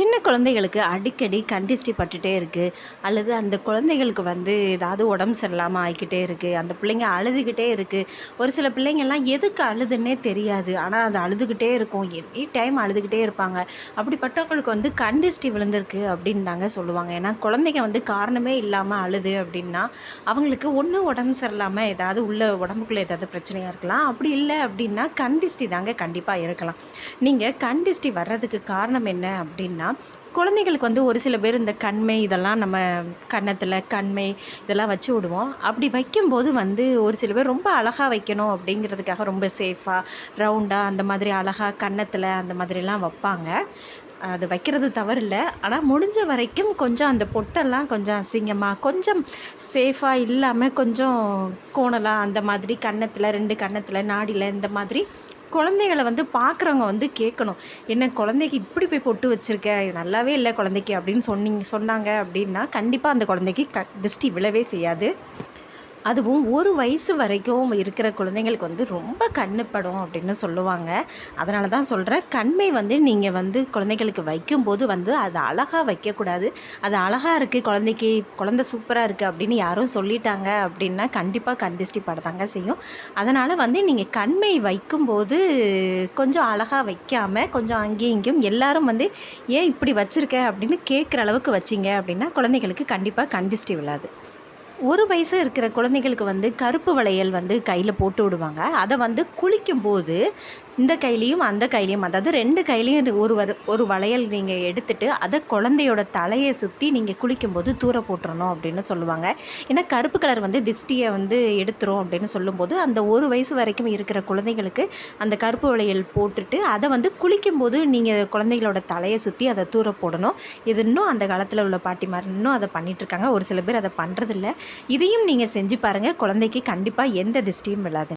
சின்ன குழந்தைகளுக்கு அடிக்கடி கண்டிஸ்டி பட்டுகிட்டே பட்டுட்டே இருக்குது அல்லது அந்த குழந்தைகளுக்கு வந்து ஏதாவது உடம்பு சரியில்லாமல் ஆகிக்கிட்டே இருக்குது அந்த பிள்ளைங்க அழுதுகிட்டே இருக்குது ஒரு சில பிள்ளைங்கள்லாம் எதுக்கு அழுதுன்னே தெரியாது. ஆனால் அது அழுதுகிட்டே இருக்கும். எனி டைம் அழுதுகிட்டே இருப்பாங்க. அப்படிப்பட்டவங்களுக்கு வந்து கண்டிஸ்டி விழுந்திருக்கு அப்படின்னு தாங்க சொல்லுவாங்க. ஏன்னா குழந்தைங்க வந்து காரணமே இல்லாமல் அழுது அப்படின்னா அவங்களுக்கு ஒன்று உடம்பு சரியில்லாமல் ஏதாவது உள்ள உடம்புக்குள்ளே ஏதாவது பிரச்சனையாக இருக்கலாம். அப்படி இல்லை அப்படின்னா கண்டிஸ்டி தாங்க கண்டிப்பாக இருக்கலாம். நீங்கள் கண்டிஸ்டி வர்றதுக்கு காரணம் என்ன அப்படின்னா குழந்தைகளுக்கு வந்து ஒரு சில பேர் இந்த கண்மை இதெல்லாம் நம்ம கன்னத்தில் கண்மை இதெல்லாம் வச்சு விடுவோம். அப்படி வைக்கும்போது வந்து ஒரு சில பேர் ரொம்ப அழகாக வைக்கணும் அப்படிங்கிறதுக்காக ரொம்ப சேஃபாக ரவுண்டாக அந்த மாதிரி அழகாக கன்னத்தில் அந்த மாதிரிலாம் வைப்பாங்க. அது வைக்கிறது தவறில்ல. ஆனால் முடிஞ்ச வரைக்கும் கொஞ்சம் அந்த பொட்டெல்லாம் கொஞ்சம் அசிங்கமாக கொஞ்சம் சேஃபாக இல்லாமல் கொஞ்சம் கோணலாக அந்த மாதிரி கன்னத்தில் ரெண்டு கன்னத்தில் நாடியில் இந்த மாதிரி குழந்தைகளை வந்து பார்க்குறவங்க வந்து கேட்கணும் என்ன குழந்தைக்கு இப்படி போய் பொட்டு வச்சுருக்க? இது நல்லாவே இல்லை குழந்தைக்கு அப்படின்னு சொன்னீங்க சொன்னாங்க அப்படின்னா கண்டிப்பாக அந்த குழந்தைக்கு க திருஷ்டி விழவே செய்யாது. அதுவும் ஒரு வயசு வரைக்கும் இருக்கிற குழந்தைங்களுக்கு வந்து ரொம்ப கண்ணுப்படும் அப்படின்னு சொல்லுவாங்க. அதனால தான் சொல்கிறேன் கண்மை வந்து நீங்கள் வந்து குழந்தைகளுக்கு வைக்கும்போது வந்து அது அழகாக வைக்கக்கூடாது. அது அழகாக இருக்குது குழந்தைக்கு குழந்தை சூப்பராக இருக்குது அப்படின்னு யாரும் சொல்லிட்டாங்க அப்படின்னா கண்டிப்பாக கண் திருஷ்டி படத்தாங்க செய்யும். அதனால் வந்து நீங்கள் கண்மை வைக்கும்போது கொஞ்சம் அழகாக வைக்காமல் கொஞ்சம் அங்கேயும் இங்கேயும் எல்லாரும் வந்து ஏன் இப்படி வச்சுருக்க? அப்படின்னு கேட்குற அளவுக்கு வச்சிங்க அப்படின்னா குழந்தைகளுக்கு கண்டிப்பாக கண் திருஷ்டி விழாது ஒரு வயசு இருக்கிற குழந்தைகளுக்கு வந்து கருப்பு வளையல் வந்து கையில் போட்டு விடுவாங்க. அதை வந்து குளிக்கும்போது இந்த கையிலையும் அந்த கையிலையும் அதாவது ரெண்டு கையிலையும் ஒரு வர ஒரு வளையல் நீங்கள் எடுத்துட்டு அதை குழந்தையோட தலையை சுற்றி நீங்கள் குளிக்கும்போது தூர போட்டுறணும் அப்படின்னு சொல்லுவாங்க. ஏன்னா கருப்பு கலர் வந்து திஷ்டியை வந்து எடுத்துரும் அப்படின்னு சொல்லும்போது அந்த ஒரு வயசு வரைக்கும் இருக்கிற குழந்தைகளுக்கு அந்த கருப்பு வளையல் போட்டுட்டு அதை வந்து குளிக்கும்போது நீங்கள் குழந்தைகளோட தலையை சுற்றி அதை தூர போடணும். இது இன்னும் அந்த காலத்தில் உள்ள பாட்டிமார் இன்னும் அதை பண்ணிகிட்ருக்காங்க ஒரு சில பேர் அதை பண்ணுறதில்ல இதையும் நீங்கள் செஞ்சு பாருங்கள் குழந்தைக்கு கண்டிப்பாக எந்த திஷ்டியும் விழாது